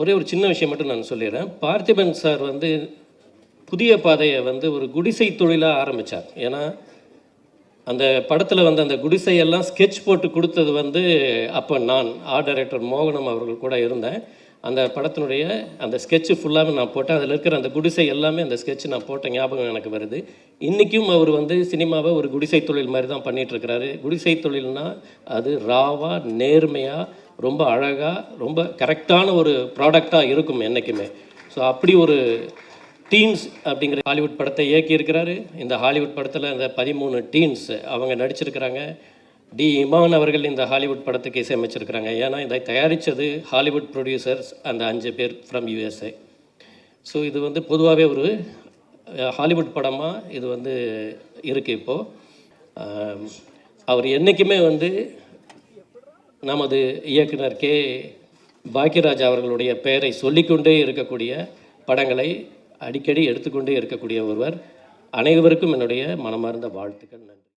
ஒரே ஒரு சின்ன விஷயம் மட்டும் நான் சொல்லிடுறேன். பார்த்திபன் சார் வந்து புதிய பாதையை வந்து ஒரு குடிசை தொழிலாக ஆரம்பித்தார் ஏன்னா அந்த படத்தில் வந்து அந்த குடிசையெல்லாம் ஸ்கெட்ச் போட்டு கொடுத்தது வந்து அப்போ நான் ஆர்ட் டைரக்டர் மோகனம் அவர்கள் கூட இருந்தேன். அந்த படத்தினுடைய அந்த ஸ்கெட்சு ஃபுல்லாகவே நான் போட்டேன். அதில் இருக்கிற அந்த குடிசை எல்லாமே அந்த ஸ்கெட்ச் நான் போட்ட ஞாபகம் எனக்கு வருது. இன்றைக்கும் அவர் வந்து சினிமாவை ஒரு குடிசை தொழில் மாதிரி தான் பண்ணிகிட்ருக்கிறாரு குடிசை தொழில்னால் அது ராவாக நேர்மையாக ரொம்ப அழகாக ரொம்ப கரெக்டான ஒரு ப்ராடக்டாக இருக்கும் என்றைக்குமே ஸோ அப்படி ஒரு டீன்ஸ் அப்படிங்கிற ஹாலிவுட் படத்தை இயக்கியிருக்கிறாரு. இந்த ஹாலிவுட் படத்தில் இந்த பதிமூணு டீன்ஸ் அவங்க நடிச்சிருக்கிறாங்க. டி. இமான் அவர்கள் இந்த ஹாலிவுட் படத்துக்கு இசையமைச்சிருக்கிறாங்க. ஏன்னா இதை தயாரித்தது ஹாலிவுட் ப்ரொடியூசர்ஸ் அந்த அஞ்சு பேர் ஃப்ரம் யூஎஸ்ஏ ஸோ இது வந்து பொதுவாகவே ஒரு ஹாலிவுட் படமாக இது வந்து இருக்குது இப்போது அவர் என்றைக்குமே வந்து நமது இயக்குனர் கே. பாக்கியராஜ் அவர்களுடைய பெயரை சொல்லிக்கொண்டே இருக்கக்கூடிய படங்களை அடிக்கடி எடுத்துக்கொண்டே இருக்கக்கூடிய ஒருவர். அனைவருக்கும் என்னுடைய மனமார்ந்த வாழ்த்துக்கள் நன்றி.